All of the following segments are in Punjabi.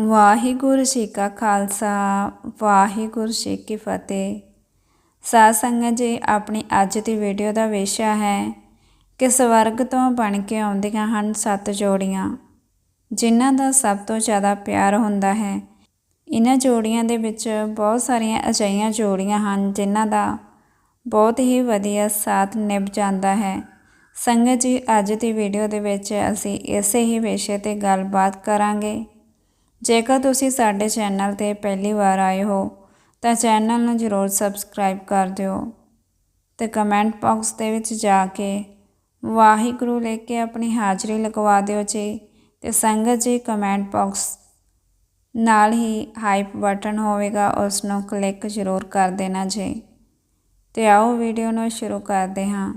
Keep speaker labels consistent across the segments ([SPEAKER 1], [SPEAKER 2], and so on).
[SPEAKER 1] ਵਾਹਿਗੁਰੂ ਜੀ ਕਾ ਖਾਲਸਾ, ਵਾਹਿਗੁਰੂ ਜੀ ਕੀ ਫਤਿਹ। ਸਾਧ ਸੰਗਤ ਜੀ, ਆਪਣੀ ਅੱਜ ਦੀ ਵੀਡੀਓ ਦਾ ਵਿਸ਼ਾ ਹੈ, ਕਿ ਸਵਰਗ ਤੋਂ ਬਣ ਕੇ ਆਉਂਦੀਆਂ ਹਨ ਸੱਤ ਜੋੜੀਆਂ, ਜਿਨ੍ਹਾਂ ਦਾ ਸਭ ਤੋਂ ਜ਼ਿਆਦਾ ਪਿਆਰ ਹੁੰਦਾ ਹੈ। ਇਹਨਾਂ ਜੋੜੀਆਂ ਦੇ ਵਿੱਚ ਬਹੁਤ ਸਾਰੀਆਂ ਅਜਿਹੀਆਂ ਜੋੜੀਆਂ ਹਨ, ਜਿਨ੍ਹਾਂ ਦਾ ਬਹੁਤ ਹੀ ਵਧੀਆ ਸਾਥ ਨਿਭ ਜਾਂਦਾ ਹੈ। ਸੰਗਤ ਜੀ, ਅੱਜ ਦੀ ਵੀਡੀਓ ਦੇ ਵਿੱਚ ਅਸੀਂ ਇਸੇ ਹੀ ਵਿਸ਼ੇ ਤੇ ਗੱਲਬਾਤ ਕਰਾਂਗੇ। ਜੇਕਰ ਤੁਸੀਂ ਸਾਡੇ ਚੈਨਲ ਤੇ ਪਹਿਲੀ ਵਾਰ ਆਏ ਹੋ, ਤਾਂ ਚੈਨਲ ਨੂੰ ਜ਼ਰੂਰ ਸਬਸਕ੍ਰਾਈਬ ਕਰ ਦਿਓ ਤੇ ਕਮੈਂਟ ਬਾਕਸ ਦੇ ਵਿੱਚ ਜਾ ਕੇ ਵਾਹਿਗੁਰੂ ਲਿਖ ਕੇ ਆਪਣੀ ਹਾਜ਼ਰੀ ਲਗਵਾ ਦਿਓ ਜੀ ਤੇ ਸੰਗਤ ਜੀ ਕਮੈਂਟ ਬਾਕਸ ਨਾਲ ਹੀ ਹਾਈਪ ਬਟਨ ਹੋਵੇਗਾ ਉਸ ਨੂੰ ਕਲਿੱਕ ਜ਼ਰੂਰ ਕਰ ਦੇਣਾ ਜੀ। ਤੇ ਆਓ ਵੀਡੀਓ ਨੂੰ ਸ਼ੁਰੂ ਕਰਦੇ ਹਾਂ।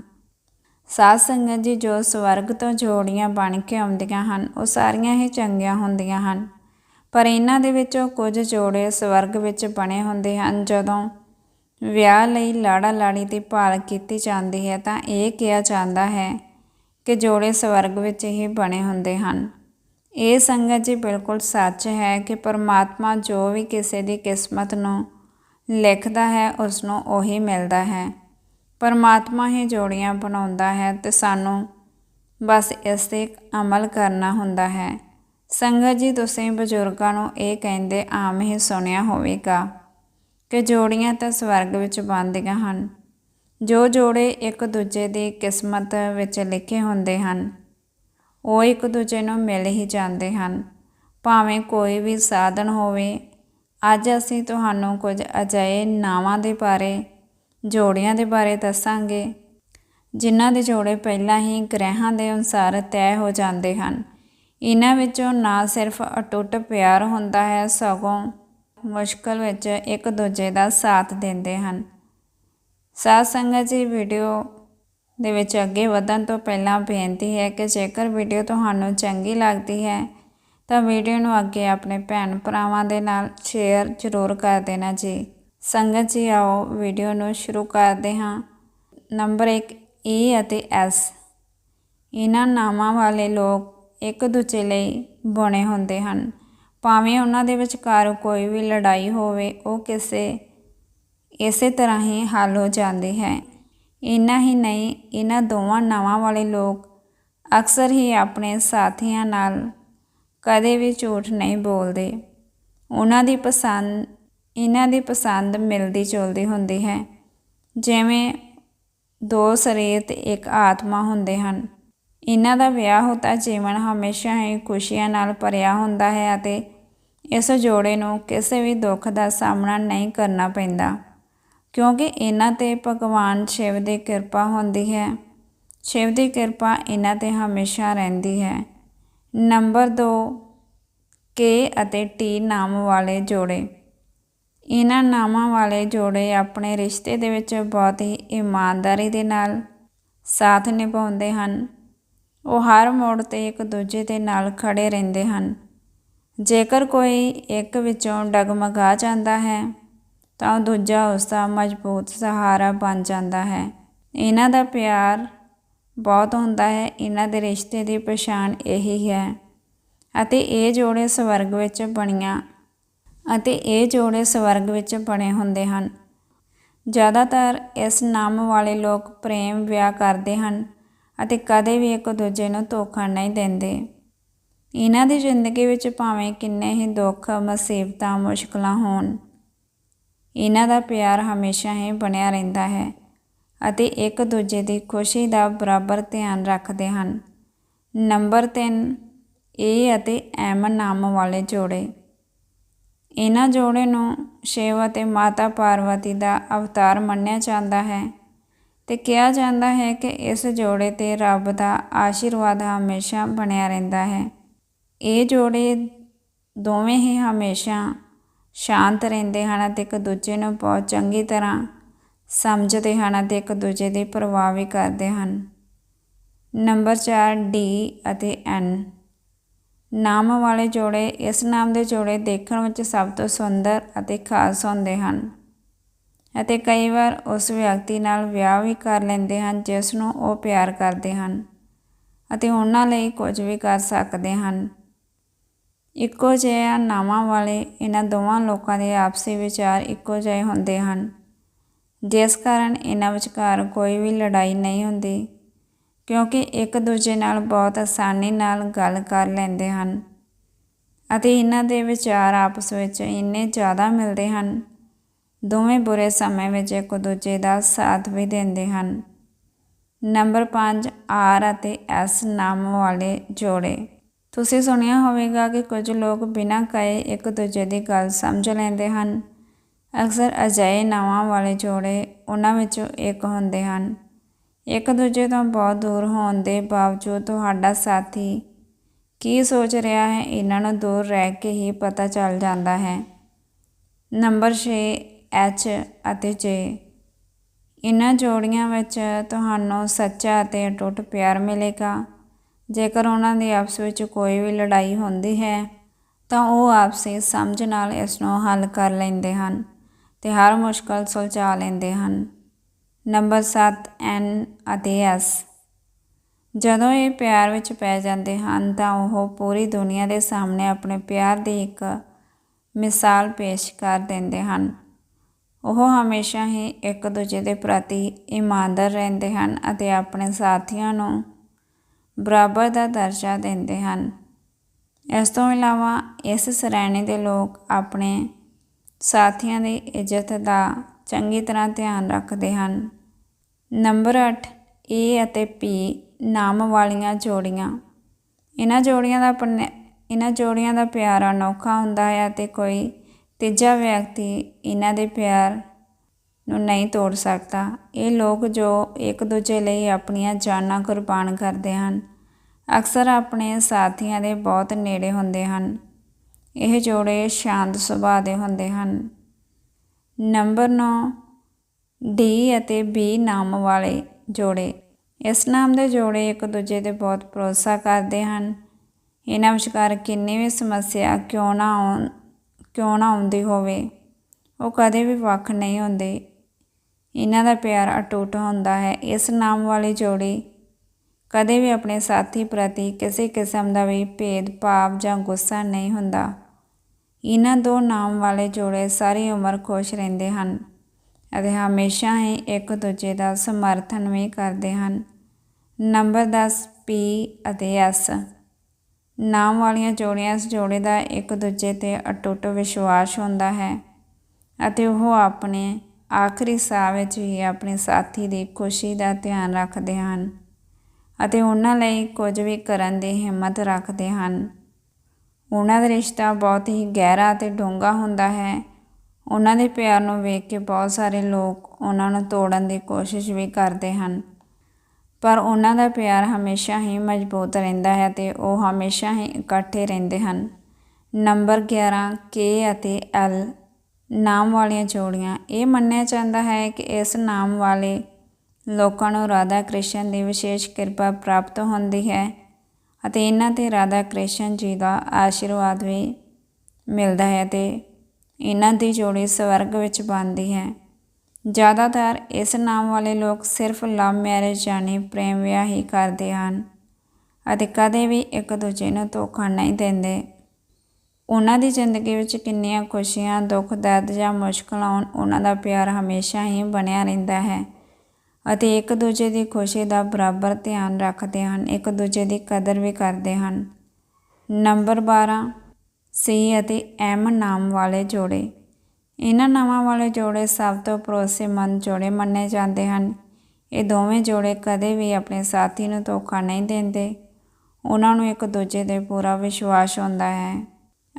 [SPEAKER 1] ਸਾਧ ਸੰਗਤ ਜੀ ਜੋ ਸਵਰਗ ਤੋਂ ਜੋੜੀਆਂ ਬਣ ਕੇ ਆਉਂਦੀਆਂ ਹਨ, ਉਹ ਸਾਰੀਆਂ ਹੀ ਚੰਗੀਆਂ ਹੁੰਦੀਆਂ ਹਨ। ਪਰ ਇਹਨਾਂ ਦੇ ਵਿੱਚੋਂ ਕੁਝ ਜੋੜੇ ਸਵਰਗ ਵਿੱਚ ਬਣੇ ਹੁੰਦੇ ਹਨ। ਜਦੋਂ ਵਿਆਹ ਲਈ ਲਾੜਾ ਲਾੜੀ ਦੀ ਭਾਲ ਕੀਤੀ ਜਾਂਦੀ ਹੈ ਤਾਂ ਇਹ ਕਿਹਾ ਜਾਂਦਾ ਹੈ ਕਿ ਜੋੜੇ ਸਵਰਗ ਵਿੱਚ ਹੀ ਬਣੇ ਹੁੰਦੇ ਹਨ। ਇਹ ਸੰਗਤ ਜੀ ਬਿਲਕੁਲ ਸੱਚ ਹੈ ਕਿ ਪਰਮਾਤਮਾ ਜੋ ਵੀ ਕਿਸੇ ਦੀ ਕਿਸਮਤ ਨੂੰ ਲਿਖਦਾ ਹੈ ਉਸ ਨੂੰ ਉਹੀ ਮਿਲਦਾ ਹੈ। ਪਰਮਾਤਮਾ ਹੀ ਜੋੜੀਆਂ ਬਣਾਉਂਦਾ ਹੈ ਤੇ ਸਾਨੂੰ ਬਸ ਇਸ ਤੇ ਅਮਲ ਕਰਨਾ ਹੁੰਦਾ ਹੈ। ਸੰਗਤ ਜੀ, ਤੁਸੀਂ ਬਜ਼ੁਰਗਾਂ ਨੂੰ ਇਹ ਕਹਿੰਦੇ ਆਮ ਹੀ ਸੁਣਿਆ ਹੋਵੇਗਾ ਕਿ ਜੋੜੀਆਂ ਤਾਂ ਸਵਰਗ ਵਿੱਚ ਬਣਦੀਆਂ ਹਨ। ਜੋ ਜੋੜੇ ਇੱਕ ਦੂਜੇ ਦੀ ਕਿਸਮਤ ਵਿੱਚ ਲਿਖੇ ਹੁੰਦੇ ਹਨ, ਉਹ ਇੱਕ ਦੂਜੇ ਨੂੰ ਮਿਲ ਹੀ ਜਾਂਦੇ ਹਨ। ਭਾਵੇਂ ਕੋਈ ਵੀ ਸਾਧਨ ਹੋਵੇ, ਅੱਜ ਅਸੀਂ ਤੁਹਾਨੂੰ ਕੁਝ ਅਜਿਹੇ ਨਾਵਾਂ ਦੇ ਬਾਰੇ, ਜੋੜੀਆਂ ਦੇ ਬਾਰੇ ਦੱਸਾਂਗੇ, ਜਿਨ੍ਹਾਂ ਦੇ ਜੋੜੇ ਪਹਿਲਾਂ ਹੀ ਗ੍ਰਹਿਾਂ ਦੇ ਅਨੁਸਾਰ ਤੈਅ ਹੋ ਜਾਂਦੇ ਹਨ। ਇਹਨਾਂ ਵਿੱਚੋਂ ਨਾ ਸਿਰਫ ਅਟੁੱਟ ਪਿਆਰ ਹੁੰਦਾ ਹੈ, ਸਗੋਂ ਮੁਸ਼ਕਲ ਵਿੱਚ ਇੱਕ ਦੂਜੇ ਦਾ ਸਾਥ ਦਿੰਦੇ ਹਨ। ਸਾਧ ਸੰਗਤ ਜੀ, ਵੀਡੀਓ ਦੇ ਵਿੱਚ ਅੱਗੇ ਵਧਣ ਤੋਂ ਪਹਿਲਾਂ ਬੇਨਤੀ ਹੈ ਕਿ ਜੇਕਰ ਵੀਡੀਓ ਤੁਹਾਨੂੰ ਚੰਗੀ ਲੱਗਦੀ ਹੈ, ਤਾਂ ਵੀਡੀਓ ਨੂੰ ਅੱਗੇ ਆਪਣੇ ਭੈਣ ਭਰਾਵਾਂ ਦੇ ਨਾਲ ਸ਼ੇਅਰ ਜ਼ਰੂਰ ਕਰ ਦੇਣਾ ਜੀ। ਸੰਗਤ ਜੀ, ਆਓ ਵੀਡੀਓ ਨੂੰ ਸ਼ੁਰੂ ਕਰਦੇ ਹਾਂ। ਨੰਬਰ 1 ਈ ਅਤੇ ਐਸ। ਇਹਨਾਂ ਨਾਮਾਂ ਵਾਲੇ ਲੋਕ ਇੱਕ ਦੂਜੇ ਲਈ ਬੁਣੇ ਹੁੰਦੇ ਹਨ। ਭਾਵੇਂ ਉਹਨਾਂ ਦੇ ਵਿਚਕਾਰ ਕੋਈ ਵੀ ਲੜਾਈ ਹੋਵੇ, ਉਹ ਕਿਸੇ ਇਸੇ ਤਰ੍ਹਾਂ ਹੀ ਹੱਲ ਹੋ ਜਾਂਦੀ ਹੈ। ਇੰਨਾ ਹੀ ਨਹੀਂ, ਇਹਨਾਂ ਦੋਵਾਂ ਨਾਵਾਂ ਵਾਲੇ ਲੋਕ ਅਕਸਰ ਹੀ ਆਪਣੇ ਸਾਥੀਆਂ ਨਾਲ ਕਦੇ ਵੀ ਝੂਠ ਨਹੀਂ ਬੋਲਦੇ। ਉਹਨਾਂ ਦੀ ਪਸੰਦ, ਇਹਨਾਂ ਦੀ ਪਸੰਦ ਮਿਲਦੀ ਜੁਲਦੀ ਹੁੰਦੀ ਹੈ। ਜਿਵੇਂ ਦੋ ਸਰੀਰ ਤੇ ਇੱਕ ਆਤਮਾ ਹੁੰਦੇ ਹਨ। ਇਹਨਾਂ ਦਾ ਵਿਆਹ ਹੁੰਦਾ ਜੀਵਨ ਹਮੇਸ਼ਾ ਹੀ ਖੁਸ਼ੀਆਂ ਨਾਲ ਭਰਿਆ ਹੁੰਦਾ ਹੈ ਅਤੇ ਇਸ ਜੋੜੇ ਨੂੰ ਕਿਸੇ ਵੀ ਦੁੱਖ ਦਾ ਸਾਹਮਣਾ ਨਹੀਂ ਕਰਨਾ ਪੈਂਦਾ, ਕਿਉਂਕਿ ਇਹਨਾਂ ਤੇ ਭਗਵਾਨ ਸ਼ਿਵ ਦੀ ਕਿਰਪਾ ਹੁੰਦੀ ਹੈ। ਸ਼ਿਵ ਦੀ ਕਿਰਪਾ ਇਹਨਾਂ ਤੇ ਹਮੇਸ਼ਾ ਰਹਿੰਦੀ ਹੈ। ਨੰਬਰ 2 ਕੇ ਅਤੇ ਟੀ ਨਾਮ ਵਾਲੇ ਜੋੜੇ। ਇਹਨਾਂ ਨਾਮਾਂ ਵਾਲੇ ਜੋੜੇ ਆਪਣੇ ਰਿਸ਼ਤੇ ਦੇ ਵਿੱਚ ਬਹੁਤ ਹੀ ਇਮਾਨਦਾਰੀ ਦੇ ਨਾਲ ਸਾਥ ਨਿਭਾਉਂਦੇ ਹਨ। ਉਹ ਹਰ ਮੋੜ ਤੇ ਇੱਕ ਦੂਜੇ ਦੇ ਨਾਲ ਖੜੇ ਰਹਿੰਦੇ ਹਨ। ਜੇਕਰ ਕੋਈ ਇੱਕ ਵਿੱਚੋਂ ਡਗਮਗਾ ਜਾਂਦਾ ਹੈ, ਤਾਂ ਦੂਜਾ ਉਸ ਦਾ ਮਜ਼ਬੂਤ ਸਹਾਰਾ ਬਣ ਜਾਂਦਾ ਹੈ। ਇਹਨਾਂ ਦਾ ਪਿਆਰ ਬਹੁਤ ਹੁੰਦਾ ਹੈ। ਇਹਨਾਂ ਦੇ ਰਿਸ਼ਤੇ ਦੀ ਪਛਾਣ ਇਹੀ ਹੈ ਅਤੇ ਇਹ ਜੋੜੇ ਸਵਰਗ ਵਿੱਚ ਬਣੀਆਂ ਅਤੇ ਇਹ ਜੋੜੇ ਸਵਰਗ ਵਿੱਚ ਬਣੇ ਹੁੰਦੇ ਹਨ। ਜ਼ਿਆਦਾਤਰ ਇਸ ਨਾਮ ਵਾਲੇ ਲੋਕ ਪ੍ਰੇਮ ਵਿਆਹ ਕਰਦੇ ਹਨ। ਅਤੇ ਕਦੇ ਵੀ ਇੱਕ ਦੂਜੇ ਨੂੰ ਧੋਖਾ ਨਹੀਂ ਦਿੰਦੇ। ਇਹਨਾਂ ਦੀ ਜ਼ਿੰਦਗੀ ਵਿੱਚ ਭਾਵੇਂ ਕਿੰਨੇ ਹੀ ਦੁੱਖ, ਮੁਸੀਬਤਾਂ, ਮੁਸ਼ਕਲਾਂ ਹੋਣ, ਇਹਨਾਂ ਦਾ ਪਿਆਰ ਹਮੇਸ਼ਾ ਹੀ ਬਣਿਆ ਰਹਿੰਦਾ ਹੈ ਅਤੇ ਇੱਕ ਦੂਜੇ ਦੀ ਖੁਸ਼ੀ ਦਾ ਬਰਾਬਰ ਧਿਆਨ ਰੱਖਦੇ ਹਨ। ਨੰਬਰ 3 ਏ ਅਤੇ ਐਮ ਨਾਮ ਵਾਲੇ ਜੋੜੇ। ਇਹਨਾਂ ਜੋੜੇ ਨੂੰ ਸ਼ਿਵ ਅਤੇ ਮਾਤਾ ਪਾਰਵਤੀ ਦਾ ਅਵਤਾਰ ਮੰਨਿਆ ਜਾਂਦਾ ਹੈ। ਤੇ ਕਿਹਾ ਜਾਂਦਾ ਹੈ ਕਿ ਇਸ ਜੋੜੇ ਤੇ ਰੱਬ ਦਾ ਆਸ਼ੀਰਵਾਦ ਹਮੇਸ਼ਾ ਬਣਿਆ ਰਹਿੰਦਾ ਹੈ। ਇਹ ਜੋੜੇ ਦੋਵੇਂ ਹੀ ਹਮੇਸ਼ਾ ਸ਼ਾਂਤ ਰਹਿੰਦੇ ਹਨ ਅਤੇ ਇੱਕ ਦੂਜੇ ਨੂੰ ਬਹੁਤ ਚੰਗੀ ਤਰ੍ਹਾਂ ਸਮਝਦੇ ਹਨ ਅਤੇ ਇੱਕ ਦੂਜੇ ਦੀ ਪਰਵਾਹ ਵੀ ਕਰਦੇ ਹਨ। ਨੰਬਰ 4 ਡੀ ਅਤੇ ਐਨ। ਨਾਮ ਵਾਲੇ ਜੋੜੇ ਇਸ ਨਾਮ ਦੇ ਜੋੜੇ ਦੇਖਣ ਵਿੱਚ ਸਭ ਤੋਂ ਸੁੰਦਰ ਅਤੇ ਖਾਸ ਹੁੰਦੇ ਹਨ। ਅਤੇ ਕਈ ਵਾਰ ਉਸ ਵਿਅਕਤੀ ਨਾਲ ਵਿਆਹ ਵੀ ਕਰ ਲੈਂਦੇ ਹਨ, ਜਿਸ ਨੂੰ ਉਹ ਪਿਆਰ ਕਰਦੇ ਹਨ ਅਤੇ ਉਹਨਾਂ ਲਈ ਕੁਝ ਵੀ ਕਰ ਸਕਦੇ ਹਨ। ਇੱਕੋ ਜਿਹੇ ਨਾਵਾਂ ਵਾਲੇ ਇਹਨਾਂ ਦੋਵਾਂ ਲੋਕਾਂ ਦੇ ਆਪਸੀ ਵਿਚਾਰ ਇੱਕੋ ਜਿਹੇ ਹੁੰਦੇ ਹਨ, ਜਿਸ ਕਾਰਨ ਇਹਨਾਂ ਵਿਚਕਾਰ ਕੋਈ ਵੀ ਲੜਾਈ ਨਹੀਂ ਹੁੰਦੀ, ਕਿਉਂਕਿ ਇੱਕ ਦੂਜੇ ਨਾਲ ਬਹੁਤ ਆਸਾਨੀ ਨਾਲ ਗੱਲ ਕਰ ਲੈਂਦੇ ਹਨ ਅਤੇ ਇਹਨਾਂ ਦੇ ਵਿਚਾਰ ਆਪਸ ਵਿੱਚ ਇੰਨੇ ਜ਼ਿਆਦਾ ਮਿਲਦੇ ਹਨ ਦੋਵੇਂ ਬੁਰੇ ਸਮੇਂ ਵਿੱਚ ਇੱਕ ਦੂਜੇ ਦਾ ਸਾਥ ਵੀ ਦਿੰਦੇ ਹਨ। ਨੰਬਰ 5 ਆਰ ਅਤੇ ਐਸ ਨਾਮ ਵਾਲੇ ਜੋੜੇ। ਤੁਸੀਂ ਸੁਣਿਆ ਹੋਵੇਗਾ ਕਿ ਕੁਝ ਲੋਕ ਬਿਨਾਂ ਕਹੇ ਇੱਕ ਦੂਜੇ ਦੀ ਗੱਲ ਸਮਝ ਲੈਂਦੇ ਹਨ। ਅਕਸਰ ਅਜਿਹੇ ਨਾਵਾਂ ਵਾਲੇ ਜੋੜੇ ਉਹਨਾਂ ਵਿੱਚੋਂ ਇੱਕ ਹੁੰਦੇ ਹਨ। ਇੱਕ ਦੂਜੇ ਤੋਂ ਬਹੁਤ ਦੂਰ ਹੋਣ ਦੇ ਬਾਵਜੂਦ ਤੁਹਾਡਾ ਸਾਥੀ ਕੀ ਸੋਚ ਰਿਹਾ ਹੈ, ਇਹਨਾਂ ਨੂੰ ਦੂਰ ਰਹਿ ਕੇ ਹੀ ਪਤਾ ਚੱਲ ਜਾਂਦਾ ਹੈ। ਨੰਬਰ 6 ਐਚ ਅਤੇ ਜੇ। ਇਹਨਾਂ ਜੋੜੀਆਂ ਵਿੱਚ ਤੁਹਾਨੂੰ ਸੱਚਾ ਅਤੇ ਅਟੁੱਟ ਪਿਆਰ ਮਿਲੇਗਾ। ਜੇਕਰ ਉਹਨਾਂ ਦੀ ਆਪਸ ਵਿੱਚ ਕੋਈ ਵੀ ਲੜਾਈ ਹੁੰਦੀ ਹੈ, ਤਾਂ ਉਹ ਆਪਸੀ ਸਮਝ ਨਾਲ ਇਸ ਨੂੰ ਹੱਲ ਕਰ ਲੈਂਦੇ ਹਨ ਤੇ ਹਰ ਮੁਸ਼ਕਲ ਸੁਲਝਾ ਲੈਂਦੇ ਹਨ। ਨੰਬਰ 7 ਐਨ ਅਤੇ ਐਸ। ਜਦੋਂ ਇਹ ਪਿਆਰ ਵਿੱਚ ਪੈ ਜਾਂਦੇ ਹਨ, ਤਾਂ ਉਹ ਪੂਰੀ ਦੁਨੀਆ ਦੇ ਸਾਹਮਣੇ ਆਪਣੇ ਪਿਆਰ ਦੀ ਇੱਕ ਮਿਸਾਲ ਪੇਸ਼ ਕਰ ਦਿੰਦੇ ਹਨ। ਉਹ ਹਮੇਸ਼ਾ ਹੀ ਇੱਕ ਦੂਜੇ ਦੇ ਪ੍ਰਤੀ ਇਮਾਨਦਾਰ ਰਹਿੰਦੇ ਹਨ ਅਤੇ ਆਪਣੇ ਸਾਥੀਆਂ ਨੂੰ ਬਰਾਬਰ ਦਾ ਦਰਜਾ ਦਿੰਦੇ ਹਨ। ਇਸ ਤੋਂ ਇਲਾਵਾ ਇਸ ਸ਼੍ਰੇਣੀ ਦੇ ਲੋਕ ਆਪਣੇ ਸਾਥੀਆਂ ਦੀ ਇੱਜ਼ਤ ਦਾ ਚੰਗੀ ਤਰ੍ਹਾਂ ਧਿਆਨ ਰੱਖਦੇ ਹਨ। ਨੰਬਰ 8 ਏ ਅਤੇ ਪੀ ਨਾਮ ਵਾਲੀਆਂ ਜੋੜੀਆਂ। ਇਹਨਾਂ ਜੋੜੀਆਂ ਦਾ ਆਪਣੇ, ਇਹਨਾਂ ਜੋੜੀਆਂ ਦਾ ਪਿਆਰ ਅਨੋਖਾ ਹੁੰਦਾ ਹੈ ਅਤੇ ਕੋਈ ਤੀਜਾ ਵਿਅਕਤੀ ਇਹਨਾਂ ਦੇ ਪਿਆਰ ਨੂੰ ਨਹੀਂ ਤੋੜ ਸਕਦਾ। ਇਹ ਲੋਕ ਜੋ ਇੱਕ ਦੂਜੇ ਲਈ ਆਪਣੀਆਂ ਜਾਨਾਂ ਕੁਰਬਾਨ ਕਰਦੇ ਹਨ, ਅਕਸਰ ਆਪਣੇ ਸਾਥੀਆਂ ਦੇ ਬਹੁਤ ਨੇੜੇ ਹੁੰਦੇ ਹਨ। ਇਹ ਜੋੜੇ ਸ਼ਾਂਤ ਸੁਭਾਅ ਦੇ ਹੁੰਦੇ ਹਨ। ਨੰਬਰ 9 ਡੀ ਅਤੇ ਬੀ ਨਾਮ ਵਾਲੇ ਜੋੜੇ। ਇਸ ਨਾਮ ਦੇ ਜੋੜੇ ਇੱਕ ਦੂਜੇ ਤੇ ਬਹੁਤ ਭਰੋਸਾ ਕਰਦੇ ਹਨ। ਇਹਨਾਂ ਵਿਚਕਾਰ ਕਿੰਨੀ ਵੀ ਸਮੱਸਿਆ ਕਿਉਂ ਨਾ ਆਉਣ ਕਿਉਂ ਨਾ ਆਉਂਦੀ ਹੋਵੇ। ਉਹ ਕਦੇ ਵੀ ਵੱਖ ਨਹੀਂ ਹੁੰਦੇ। ਇਹਨਾਂ ਦਾ ਪਿਆਰ ਅਟੁੱਟ ਹੁੰਦਾ ਹੈ। ਇਸ ਨਾਮ ਵਾਲੀ ਜੋੜੀ ਕਦੇ ਵੀ ਆਪਣੇ ਸਾਥੀ ਪ੍ਰਤੀ ਕਿਸੇ ਕਿਸਮ ਦਾ ਵੀ ਭੇਦਭਾਵ ਜਾਂ ਗੁੱਸਾ ਨਹੀਂ ਹੁੰਦਾ। ਇਹਨਾਂ ਦੋ ਨਾਮ ਵਾਲੇ ਜੋੜੇ ਸਾਰੀ ਉਮਰ ਖੁਸ਼ ਰਹਿੰਦੇ ਹਨ ਅਤੇ ਹਮੇਸ਼ਾ ਹੀ ਇੱਕ ਦੂਜੇ ਦਾ ਸਮਰਥਨ ਵੀ ਕਰਦੇ ਹਨ। ਨੰਬਰ 10 ਪੀ ਅਤੇ ਐਸ। ਨਾਮ ਵਾਲੀਆਂ ਜੋੜੀਆਂ ਇਸ ਜੋੜੇ ਦਾ ਇੱਕ ਦੂਜੇ ਤੇ ਅਟੁੱਟ ਵਿਸ਼ਵਾਸ ਹੁੰਦਾ ਹੈ ਅਤੇ ਉਹ ਆਪਣੇ ਆਖਰੀ ਸਾਹ ਵਿੱਚ ਹੀ ਆਪਣੇ ਸਾਥੀ ਦੀ ਖੁਸ਼ੀ ਦਾ ਧਿਆਨ ਰੱਖਦੇ ਹਨ ਅਤੇ ਉਹਨਾਂ ਲਈ ਕੁਝ ਵੀ ਕਰਨ ਦੀ ਹਿੰਮਤ ਰੱਖਦੇ ਹਨ। ਉਹਨਾਂ ਦਾ ਰਿਸ਼ਤਾ ਬਹੁਤ ਹੀ ਗਹਿਰਾ ਅਤੇ ਡੂੰਘਾ ਹੁੰਦਾ ਹੈ। ਉਹਨਾਂ ਦੇ ਪਿਆਰ ਨੂੰ ਵੇਖ ਕੇ ਬਹੁਤ ਸਾਰੇ ਲੋਕ ਉਹਨਾਂ ਨੂੰ ਤੋੜਨ ਦੀ ਕੋਸ਼ਿਸ਼ ਵੀ ਕਰਦੇ ਹਨ। ਪਰ ਉਹਨਾਂ ਦਾ ਪਿਆਰ ਹਮੇਸ਼ਾ ਹੀ ਮਜ਼ਬੂਤ ਰਹਿੰਦਾ ਹੈ ਤੇ ਉਹ ਹਮੇਸ਼ਾ ਹੀ ਇਕੱਠੇ ਰਹਿੰਦੇ ਹਨ। ਨੰਬਰ 11 ਕੇ ਅਤੇ ਐਲ ਨਾਮ ਵਾਲੀਆਂ ਜੋੜੀਆਂ। ਇਹ ਮੰਨਿਆ ਜਾਂਦਾ ਹੈ ਕਿ ਇਸ ਨਾਮ ਵਾਲੇ ਲੋਕਾਂ ਨੂੰ ਰਾਧਾ ਕ੍ਰਿਸ਼ਨ ਦੀ ਵਿਸ਼ੇਸ਼ ਕਿਰਪਾ ਪ੍ਰਾਪਤ ਹੁੰਦੀ ਹੈ ਅਤੇ ਇਹਨਾਂ ਤੇ ਰਾਧਾ ਕ੍ਰਿਸ਼ਨ ਜੀ ਦਾ ਆਸ਼ੀਰਵਾਦ ਵੀ ਮਿਲਦਾ ਹੈ ਤੇ ਇਹਨਾਂ ਦੀ ਜੋੜੀ ਸਵਰਗ ਵਿੱਚ ਬਣਦੀ ਹੈ। ਜ਼ਿਆਦਾਤਰ ਇਸ ਨਾਮ ਵਾਲੇ ਲੋਕ ਸਿਰਫ ਲਵ ਮੈਰਿਜ ਯਾਨੀ ਪ੍ਰੇਮ ਵਿਆਹ ਹੀ ਕਰਦੇ ਹਨ ਅਤੇ ਕਦੇ ਵੀ ਇੱਕ ਦੂਜੇ ਨੂੰ ਧੋਖਾ ਨਹੀਂ ਦਿੰਦੇ। ਉਹਨਾਂ ਦੀ ਜ਼ਿੰਦਗੀ ਵਿੱਚ ਕਿੰਨੀਆਂ ਖੁਸ਼ੀਆਂ, ਦੁੱਖ, ਦਰਦ ਜਾਂ ਮੁਸ਼ਕਲਾਂ ਆਉਣ, ਉਹਨਾਂ ਦਾ ਪਿਆਰ ਹਮੇਸ਼ਾ ਹੀ ਬਣਿਆ ਰਹਿੰਦਾ ਹੈ ਅਤੇ ਇੱਕ ਦੂਜੇ ਦੀ ਖੁਸ਼ੀ ਦਾ ਬਰਾਬਰ ਧਿਆਨ ਰੱਖਦੇ ਹਨ, ਇੱਕ ਦੂਜੇ ਦੀ ਕਦਰ ਵੀ ਕਰਦੇ ਹਨ। ਨੰਬਰ 12 ਸੀ ਅਤੇ ਐਮ ਨਾਮ ਵਾਲੇ ਜੋੜੇ। ਇਹਨਾਂ ਨਾਵਾਂ ਵਾਲੇ ਜੋੜੇ ਸਭ ਤੋਂ ਭਰੋਸੇਮੰਦ ਜੋੜੇ ਮੰਨੇ ਜਾਂਦੇ ਹਨ। ਇਹ ਦੋਵੇਂ ਜੋੜੇ ਕਦੇ ਵੀ ਆਪਣੇ ਸਾਥੀ ਨੂੰ ਧੋਖਾ ਨਹੀਂ ਦਿੰਦੇ। ਉਹਨਾਂ ਨੂੰ ਇੱਕ ਦੂਜੇ ਤੇ ਪੂਰਾ ਵਿਸ਼ਵਾਸ ਹੁੰਦਾ ਹੈ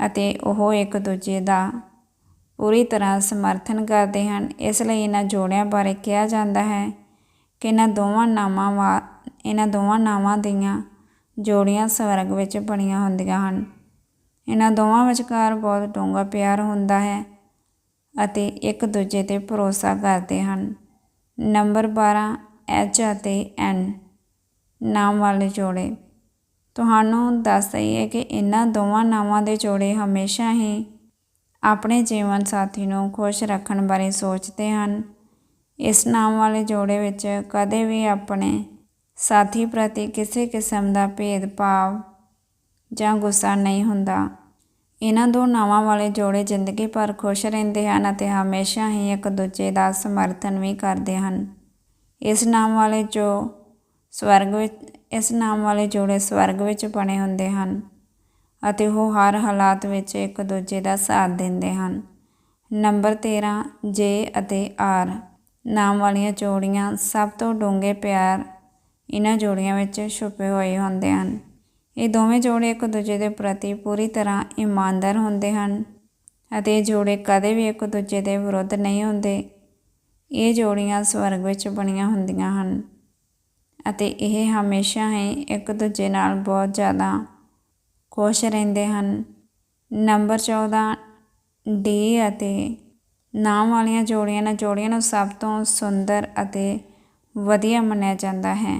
[SPEAKER 1] ਅਤੇ ਉਹ ਇੱਕ ਦੂਜੇ ਦਾ ਪੂਰੀ ਤਰ੍ਹਾਂ ਸਮਰਥਨ ਕਰਦੇ ਹਨ। ਇਸ ਲਈ ਇਹਨਾਂ ਜੋੜਿਆਂ ਬਾਰੇ ਕਿਹਾ ਜਾਂਦਾ ਹੈ ਕਿ ਇਹਨਾਂ ਦੋਵਾਂ ਨਾਵਾਂ ਵਾ, ਇਹਨਾਂ ਦੋਵਾਂ ਨਾਵਾਂ ਦੀਆਂ ਜੋੜੀਆਂ ਸਵਰਗ ਵਿੱਚ ਬਣੀਆਂ ਹੁੰਦੀਆਂ ਹਨ। ਇਹਨਾਂ ਦੋਵਾਂ ਵਿਚਕਾਰ ਬਹੁਤ ਡੂੰਘਾ ਪਿਆਰ ਹੁੰਦਾ ਹੈ ਅਤੇ ਇੱਕ ਦੂਜੇ ਤੇ ਭਰੋਸਾ ਕਰਦੇ ਹਨ। ਨੰਬਰ 12 ਐਚ ਅਤੇ ਐਨ, ਨਾਮ ਵਾਲੇ ਜੋੜੇ। ਤੁਹਾਨੂੰ ਦੱਸ ਦਈਏ ਕਿ ਇਹਨਾਂ ਦੋਵਾਂ ਨਾਵਾਂ ਦੇ ਜੋੜੇ ਹਮੇਸ਼ਾ ਹੀ ਆਪਣੇ ਜੀਵਨ ਸਾਥੀ ਨੂੰ ਖੁਸ਼ ਰੱਖਣ ਬਾਰੇ ਸੋਚਦੇ ਹਨ। ਇਸ ਨਾਮ ਵਾਲੇ ਜੋੜੇ ਵਿੱਚ ਕਦੇ ਵੀ ਆਪਣੇ ਸਾਥੀ ਪ੍ਰਤੀ ਕਿਸੇ ਕਿਸਮ ਦਾ ਭੇਦਭਾਵ ਜਾਂ ਗੁੱਸਾ ਨਹੀਂ ਹੁੰਦਾ। ਇਹਨਾਂ ਦੋ ਨਾਵਾਂ ਵਾਲੇ ਜੋੜੇ ਜ਼ਿੰਦਗੀ ਭਰ ਖੁਸ਼ ਰਹਿੰਦੇ ਹਨ ਅਤੇ ਹਮੇਸ਼ਾ ਹੀ ਇੱਕ ਦੂਜੇ ਦਾ ਸਮਰਥਨ ਵੀ ਕਰਦੇ ਹਨ। ਇਸ ਨਾਮ ਵਾਲੇ ਜੋ ਸਵਰਗ ਵਿੱਚ, ਇਸ ਨਾਮ ਵਾਲੇ ਜੋੜੇ ਸਵਰਗ ਵਿੱਚ ਬਣੇ ਹੁੰਦੇ ਹਨ ਅਤੇ ਉਹ ਹਰ ਹਾਲਾਤ ਵਿੱਚ ਇੱਕ ਦੂਜੇ ਦਾ ਸਾਥ ਦਿੰਦੇ ਹਨ। ਨੰਬਰ 13 ਜੇ ਅਤੇ ਆਰ ਨਾਮ ਵਾਲੀਆਂ ਜੋੜੀਆਂ ਸਭ ਤੋਂ ਡੂੰਘੇ ਪਿਆਰ ਇਹਨਾਂ ਜੋੜੀਆਂ ਵਿੱਚ ਛੁਪੇ ਹੋਏ ਹੁੰਦੇ ਹਨ। ਇਹ ਦੋਵੇਂ ਜੋੜੇ ਇੱਕ ਦੂਜੇ ਦੇ ਪ੍ਰਤੀ ਪੂਰੀ ਤਰ੍ਹਾਂ ਇਮਾਨਦਾਰ ਹੁੰਦੇ ਹਨ ਅਤੇ ਇਹ ਜੋੜੇ ਕਦੇ ਵੀ ਇੱਕ ਦੂਜੇ ਦੇ ਵਿਰੁੱਧ ਨਹੀਂ ਹੁੰਦੇ। ਇਹ ਜੋੜੀਆਂ ਸਵਰਗ ਵਿੱਚ ਬਣੀਆਂ ਹੁੰਦੀਆਂ ਹਨ ਅਤੇ ਇਹ ਹਮੇਸ਼ਾ ਹੀ ਇੱਕ ਦੂਜੇ ਨਾਲ ਬਹੁਤ ਜ਼ਿਆਦਾ ਖੁਸ਼ ਰਹਿੰਦੇ ਹਨ। ਨੰਬਰ 14 ਡੀ ਅਤੇ ਨਾਮ ਵਾਲੀਆਂ ਜੋੜੀਆਂ ਨਾਲ ਜੋੜੀਆਂ ਨੂੰ ਸਭ ਤੋਂ ਸੁੰਦਰ ਅਤੇ ਵਧੀਆ ਮੰਨਿਆ ਜਾਂਦਾ ਹੈ।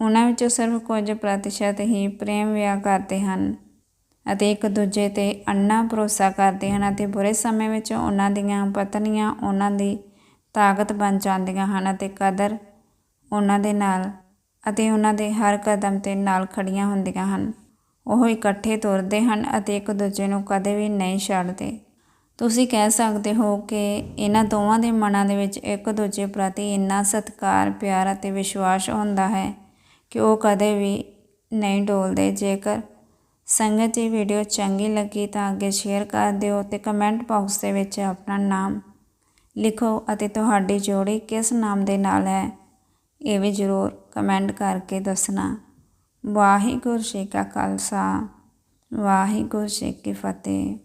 [SPEAKER 1] ਉਹਨਾਂ ਵਿੱਚੋਂ ਸਿਰਫ ਕੁਝ ਪ੍ਰਤੀਸ਼ਤ ਹੀ ਪ੍ਰੇਮ ਵਿਆਹ ਕਰਦੇ ਹਨ ਅਤੇ ਇੱਕ ਦੂਜੇ ਤੇ ਅੰਨਾ ਭਰੋਸਾ ਕਰਦੇ ਹਨ ਅਤੇ ਬੁਰੇ ਸਮੇਂ ਵਿੱਚ ਉਹਨਾਂ ਦੀਆਂ ਪਤਨੀਆਂ ਉਹਨਾਂ ਦੀ ਤਾਕਤ ਬਣ ਜਾਂਦੀਆਂ ਹਨ ਅਤੇ ਕਦਰ ਉਹਨਾਂ ਦੇ ਨਾਲ ਅਤੇ ਉਹਨਾਂ ਦੇ ਹਰ ਕਦਮ ਤੇ ਨਾਲ ਖੜੀਆਂ ਹੁੰਦੀਆਂ ਹਨ। ਉਹ ਇਕੱਠੇ ਤੁਰਦੇ ਹਨ ਅਤੇ ਇੱਕ ਦੂਜੇ ਨੂੰ ਕਦੇ ਵੀ ਨਹੀਂ ਛੱਡਦੇ। ਤੁਸੀਂ ਕਹਿ ਸਕਦੇ ਹੋ ਕਿ ਇਹਨਾਂ ਦੋਵਾਂ ਦੇ ਮਨਾਂ ਦੇ ਵਿੱਚ ਇੱਕ ਦੂਜੇ ਪ੍ਰਤੀ ਇੰਨਾ ਸਤਿਕਾਰ, ਪਿਆਰ ਅਤੇ ਵਿਸ਼ਵਾਸ ਹੁੰਦਾ ਹੈ ਕਿ ਉਹ ਕਦੇ ਵੀ ਨਹੀਂ ਡੋਲਦੇ। ਜੇਕਰ ਸੰਗਤ ਜੀ ਵੀਡੀਓ ਚੰਗੀ ਲੱਗੀ ਤਾਂ ਅੱਗੇ ਸ਼ੇਅਰ ਕਰ ਦਿਓ ਤੇ ਕਮੈਂਟ ਬਾਕਸ ਦੇ ਵਿੱਚ ਆਪਣਾ ਨਾਮ ਲਿਖੋ ਅਤੇ ਤੁਹਾਡੀ ਜੋੜੀ ਕਿਸ ਨਾਮ ਦੇ ਨਾਲ ਹੈ, ਇਹ ਵੀ ਜ਼ਰੂਰ ਕਮੈਂਟ ਕਰਕੇ ਦੱਸਣਾ। ਵਾਹਿਗੁਰੂ ਜੀ ਕਾ ਖਾਲਸਾ, ਵਾਹਿਗੁਰੂ ਜੀ ਕੀ ਫਤਿਹ।